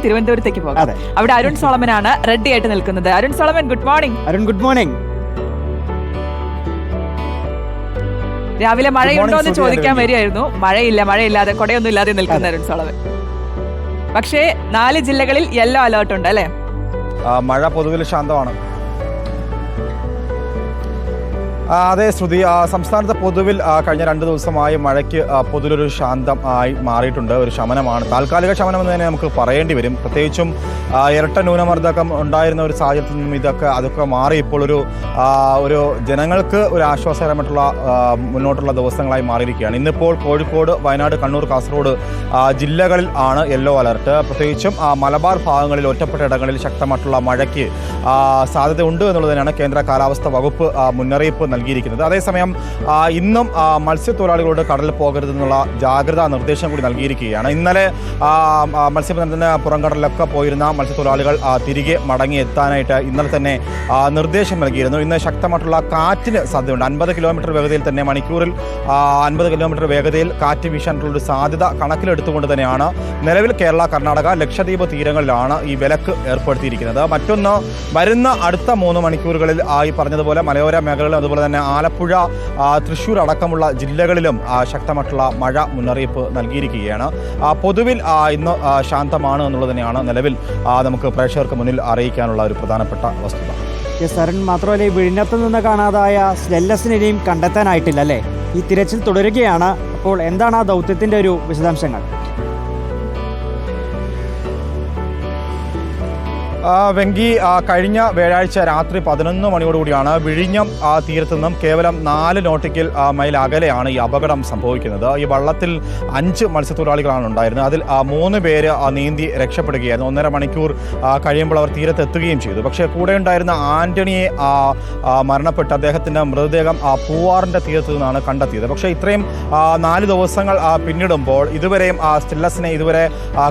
തിരുവനന്തപുരത്തേക്ക് പോകാം. അതെ. അവിടെ അരുൺ സോളമനാണ് റെഡി ആയിട്ട് നിൽക്കുന്നത്. Arun Solomon good morning Arun good morning രാവിലെ മഴയുണ്ടോ എന്ന് ചോദിക്കാൻ. വരികയായിരുന്നു. മഴയില്ല മഴയില്ലാതെ കൊടയൊന്നും ഇല്ലാതെ നിൽക്കുന്ന അരുൺ സോളമൻ. പക്ഷേ നാല് ജില്ലകളിൽ യെല്ലോ അലേർട്ട് ഉണ്ട് അല്ലേ? ആ, മഴ പൊതുവിൽ ശാന്തമാണ്. അതെ ശ്രുതി. സംസ്ഥാനത്ത് പൊതുവിൽ കഴിഞ്ഞ രണ്ട് ദിവസമായി മഴയ്ക്ക് പൊതുവിലൊരു ശാന്തം ആയി മാറിയിട്ടുണ്ട്. ഒരു ശമനമാണ്. താൽക്കാലിക ശമനം എന്ന് തന്നെ നമുക്ക് പറയേണ്ടി വരും. പ്രത്യേകിച്ചും ഇരട്ട ന്യൂനമർദ്ദക്കം ഉണ്ടായിരുന്ന ഒരു സാഹചര്യത്തിൽ നിന്നും ഇതൊക്കെ അതൊക്കെ മാറി ഇപ്പോൾ ഒരു ഒരു ജനങ്ങൾക്ക് ഒരു ആശ്വാസകരമായിട്ടുള്ള മുന്നോട്ടുള്ള ദിവസങ്ങളായി മാറിയിരിക്കുകയാണ്. ഇന്നിപ്പോൾ കോഴിക്കോട് വയനാട് കണ്ണൂർ കാസർഗോഡ് ജില്ലകളിൽ ആണ് യെല്ലോ അലർട്ട്. പ്രത്യേകിച്ചും മലബാർ ഭാഗങ്ങളിൽ ഒറ്റപ്പെട്ട ഇടങ്ങളിൽ ശക്തമായിട്ടുള്ള മഴയ്ക്ക് സാധ്യതയുണ്ട് എന്നുള്ളത് തന്നെയാണ് കേന്ദ്ര കാലാവസ്ഥ വകുപ്പ് മുന്നറിയിപ്പ് മുന്നറിയിപ്പ് നൽകിയിരിക്കുന്നത്. അതേസമയം ഇന്നും മത്സ്യത്തൊഴിലാളികളോട് കടലിൽ പോകരുതെന്നുള്ള ജാഗ്രതാ നിർദ്ദേശം കൂടി നൽകിയിരിക്കുകയാണ്. ഇന്നലെ മത്സ്യബന്ധനത്തിന് പുറംകടലിലൊക്കെ പോയിരുന്ന മത്സ്യത്തൊഴിലാളികൾ തിരികെ മടങ്ങി എത്താനായിട്ട് ഇന്നലെ തന്നെ നിർദ്ദേശം നൽകിയിരുന്നു. ഇന്ന് ശക്തമായിട്ടുള്ള കാറ്റിന് സാധ്യതയുണ്ട്. അൻപത് കിലോമീറ്റർ വേഗതയിൽ തന്നെ മണിക്കൂറിൽ അൻപത് കിലോമീറ്റർ വേഗതയിൽ കാറ്റ് വീശാനുള്ള സാധ്യത കണക്കിലെടുത്തുകൊണ്ട് തന്നെയാണ് നിലവിൽ കേരള കർണാടക ലക്ഷദ്വീപ് തീരങ്ങളിലാണ് ഈ വിലക്ക് ഏർപ്പെടുത്തിയിരിക്കുന്നത്. മറ്റൊന്ന് വരുന്ന അടുത്ത മൂന്ന് മണിക്കൂറുകളിൽ ഈ പറഞ്ഞതുപോലെ മലയോര മേഖലകളിലും അതുപോലെ തന്നെ ആലപ്പുഴ തൃശ്ശൂർ അടക്കമുള്ള ജില്ലകളിലും ശക്തമായിട്ടുള്ള മഴ മുന്നറിയിപ്പ് നൽകിയിരിക്കുകയാണ്. പൊതുവിൽ ഇന്ന് ശാന്തമാണ് എന്നുള്ളത് തന്നെയാണ് നിലവിൽ നമുക്ക് പ്രേക്ഷകർക്ക് മുന്നിൽ അറിയിക്കാനുള്ള ഒരു പ്രധാനപ്പെട്ട വസ്തുത. സരൺ മാത്രമല്ല ഈ വിഴിഞ്ഞത്ത് നിന്ന് കാണാതായ സ്ലെല്ലസിനെയും കണ്ടെത്താനായിട്ടില്ല അല്ലേ? ഈ തിരച്ചിൽ തുടരുകയാണ്. അപ്പോൾ എന്താണ് ആ ദൗത്യത്തിന്റെ ഒരു വിശദാംശങ്ങൾ? വെങ്കി കഴിഞ്ഞ വ്യാഴാഴ്ച രാത്രി പതിനൊന്ന് മണിയോടുകൂടിയാണ് വിഴിഞ്ഞം തീരത്തു നിന്നും കേവലം നാല് നോട്ടിക്കൽ മൈൽ അകലെയാണ് ഈ അപകടം സംഭവിക്കുന്നത്. ഈ വള്ളത്തിൽ അഞ്ച് മത്സ്യത്തൊഴിലാളികളാണ് ഉണ്ടായിരുന്നത്. അതിൽ മൂന്ന് പേര് നീന്തി രക്ഷപ്പെടുകയായിരുന്നു. ഒന്നര മണിക്കൂർ കഴിയുമ്പോൾ അവർ തീരത്തെത്തുകയും ചെയ്തു. പക്ഷേ കൂടെ ഉണ്ടായിരുന്ന ആന്റണിയെ മരണപ്പെട്ട അദ്ദേഹത്തിന്റെ മൃതദേഹം ആ, തീരത്തു നിന്നാണ് കണ്ടെത്തിയത്. പക്ഷേ ഇത്രയും നാല് ദിവസങ്ങൾ പിന്നിടുമ്പോൾ ഇതുവരെയും സ്റ്റില്ലസിനെ ഇതുവരെ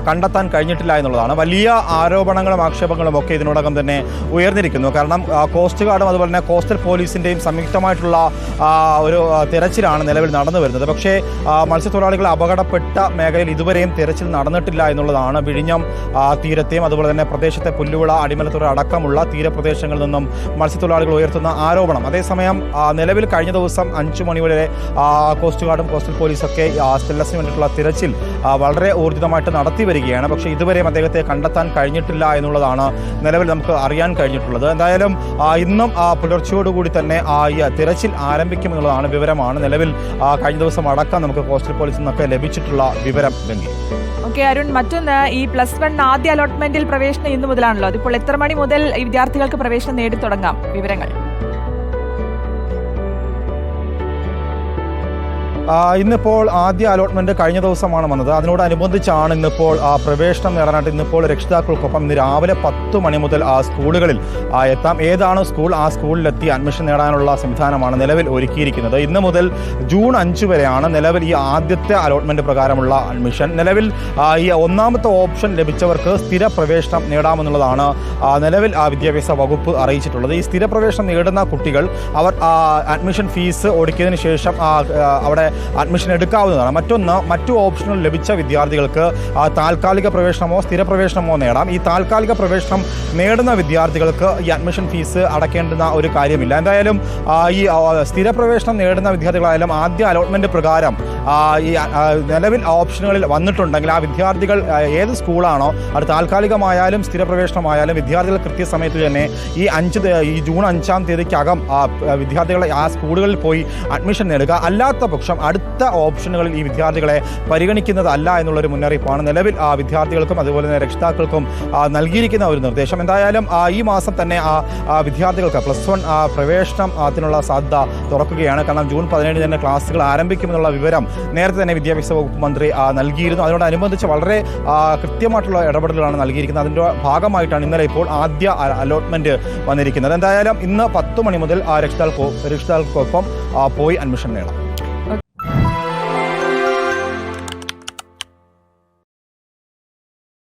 കണ്ടെത്താൻ കഴിഞ്ഞിട്ടില്ല എന്നുള്ളതാണ്. വലിയ ആരോപണങ്ങളും ആക്ഷേപങ്ങളും ഒക്കെ ഇതിനോടകം തന്നെ ഉയർന്നിരിക്കുന്നു. കാരണം കോസ്റ്റ് ഗാർഡും അതുപോലെ തന്നെ കോസ്റ്റൽ പോലീസിന്റെയും സംയുക്തമായിട്ടുള്ള ഒരു തിരച്ചിലാണ് നിലവിൽ നടന്നു വരുന്നത്. പക്ഷേ മത്സ്യത്തൊഴിലാളികൾ അപകടപ്പെട്ട മേഖലയിൽ ഇതുവരെയും തിരച്ചിൽ നടന്നിട്ടില്ല എന്നുള്ളതാണ് വിഴിഞ്ഞം തീരത്തെയും അതുപോലെ തന്നെ പ്രദേശത്തെ പുല്ലുവിള അടിമലത്തുറ അടക്കമുള്ള തീരപ്രദേശങ്ങളിൽ നിന്നും മത്സ്യത്തൊഴിലാളികൾ ഉയർത്തുന്ന ആരോപണം. അതേസമയം നിലവിൽ കഴിഞ്ഞ ദിവസം അഞ്ചു മണിവരെ വരെ കോസ്റ്റ് ഗാർഡും കോസ്റ്റൽ പോലീസൊക്കെ സ്റ്റില്ലസിന് വേണ്ടിയിട്ടുള്ള തിരച്ചിൽ വളരെ ഊർജിതമായിട്ട് നടത്തി വരികയാണ്. പക്ഷേ ഇതുവരെയും അദ്ദേഹത്തെ കണ്ടെത്താൻ കഴിഞ്ഞിട്ടില്ല എന്നുള്ളതാണ് നിലവിൽ നമുക്ക് അറിയാൻ കഴിഞ്ഞിട്ടുള്ളത്. എന്തായാലും ഇന്നും പുലർച്ചയോടുകൂടി തന്നെ ഈ തിരച്ചിൽ ആരംഭിക്കുമെന്നുള്ളതാണ് വിവരമാണ്. നിലവിൽ കഴിഞ്ഞ ദിവസം അടക്കം നമുക്ക് കോസ്റ്റൽ പോലീസിൽ നിന്നൊക്കെ ലഭിച്ചിട്ടുള്ള വിവരം വെങ്കി ഓക്കെ അരുൺ മറ്റൊന്ന് ഈ പ്ലസ് വൺ ആദ്യ അലോട്ട്മെന്റിൽ പ്രവേശനം ഇന്ന് മുതലാണല്ലോ. അതിപ്പോൾ എത്ര മണി മുതൽ ഈ വിദ്യാർത്ഥികൾക്ക് പ്രവേശനം നേടി തുടങ്ങാം? വിവരങ്ങൾ. ഇന്നിപ്പോൾ ആദ്യ അലോട്ട്മെന്റ് കഴിഞ്ഞ ദിവസമാണ് വന്നത്. അതിനോടനുബന്ധിച്ചാണ് ഇന്നിപ്പോൾ പ്രവേശനം നേടാനായിട്ട് ഇന്നിപ്പോൾ രക്ഷിതാക്കൾക്കൊപ്പം ഇന്ന് രാവിലെ പത്ത് മണി മുതൽ ആ സ്കൂളുകളിൽ എത്താം. ഏതാണ് സ്കൂൾ? ആ സ്കൂളിലെത്തി അഡ്മിഷൻ നേടാനുള്ള സംവിധാനമാണ് നിലവിൽ ഒരുക്കിയിരിക്കുന്നത്. ഇന്ന് മുതൽ ജൂൺ അഞ്ച് വരെയാണ് നിലവിൽ ഈ ആദ്യത്തെ അലോട്ട്മെന്റ് പ്രകാരമുള്ള അഡ്മിഷൻ നിലവിൽ ഈ ഒന്നാമത്തെ ഓപ്ഷൻ ലഭിച്ചവർക്ക് സ്ഥിര പ്രവേശനം നേടാമെന്നുള്ളതാണ് നിലവിൽ ആ വിദ്യാഭ്യാസ വകുപ്പ് അറിയിച്ചിട്ടുള്ളത്. ഈ സ്ഥിര പ്രവേശനം നേടുന്ന കുട്ടികൾ അവർ അഡ്മിഷൻ ഫീസ് ഒടുക്കിയതിന് ശേഷം അവിടെ അഡ്മിഷൻ എടുക്കാവുന്നതാണ്. മറ്റൊന്ന് മറ്റു ഓപ്ഷനുകൾ ലഭിച്ച വിദ്യാർത്ഥികൾക്ക് താൽക്കാലിക പ്രവേശനമോ സ്ഥിരപ്രവേശനമോ നേടാം. ഈ താൽക്കാലിക പ്രവേശനം നേടുന്ന വിദ്യാർത്ഥികൾക്ക് ഈ അഡ്മിഷൻ ഫീസ് അടയ്ക്കേണ്ടുന്ന ഒരു കാര്യമില്ല. എന്തായാലും ഈ സ്ഥിരപ്രവേശനം സ്ഥിര പ്രവേശനം നേടുന്ന വിദ്യാർത്ഥികളായാലും ആദ്യ അലോട്ട്മെന്റ് പ്രകാരം ഈ നിലവിൽ ഓപ്ഷനുകളിൽ വന്നിട്ടുണ്ടെങ്കിൽ ആ വിദ്യാർത്ഥികൾ ഏത് സ്കൂളാണോ അത് താൽക്കാലികമായാലും സ്ഥിരപ്രവേശനമായാലും വിദ്യാർത്ഥികൾ കൃത്യസമയത്ത് തന്നെ ഈ അഞ്ച് ഈ ജൂൺ അഞ്ചാം തീയതിക്കകം വിദ്യാർത്ഥികളെ ആ സ്കൂളുകളിൽ പോയി അഡ്മിഷൻ നേടുക. അല്ലാത്ത പക്ഷം അടുത്ത ഓപ്ഷനുകളിൽ ഈ വിദ്യാർത്ഥികളെ പരിഗണിക്കുന്നതല്ല എന്നുള്ളൊരു മുന്നറിയിപ്പാണ് നിലവിൽ ആ വിദ്യാർത്ഥികൾക്കും അതുപോലെ തന്നെ രക്ഷിതാക്കൾക്കും നൽകിയിരിക്കുന്ന ഒരു നിർദ്ദേശം. എന്തായാലും ഈ മാസം തന്നെ ആ വിദ്യാർത്ഥികൾക്ക് പ്ലസ് വൺ പ്രവേശനം അതിനുള്ള സാധ്യത തുറക്കുകയാണ്. കാരണം ജൂൺ പതിനേഴിന് തന്നെ ക്ലാസ്സുകൾ ആരംഭിക്കുമെന്നുള്ള വിവരം നേരത്തെ തന്നെ വിദ്യാഭ്യാസ വകുപ്പ് മന്ത്രി നൽകിയിരുന്നു. അതിനോടനുബന്ധിച്ച് വളരെ കൃത്യമായിട്ടുള്ള ഇടപെടലുകളാണ് നൽകിയിരിക്കുന്നത്. അതിന്റെ ഭാഗമായിട്ടാണ് ഇന്നലെ ഇപ്പോൾ ആദ്യ അലോട്ട്മെന്റ് വന്നിരിക്കുന്നത്. എന്തായാലും ഇന്ന് പത്ത് മണി മുതൽ രക്ഷിതാക്കൾക്കൊപ്പം പോയി അഡ്മിഷൻ നേടാം.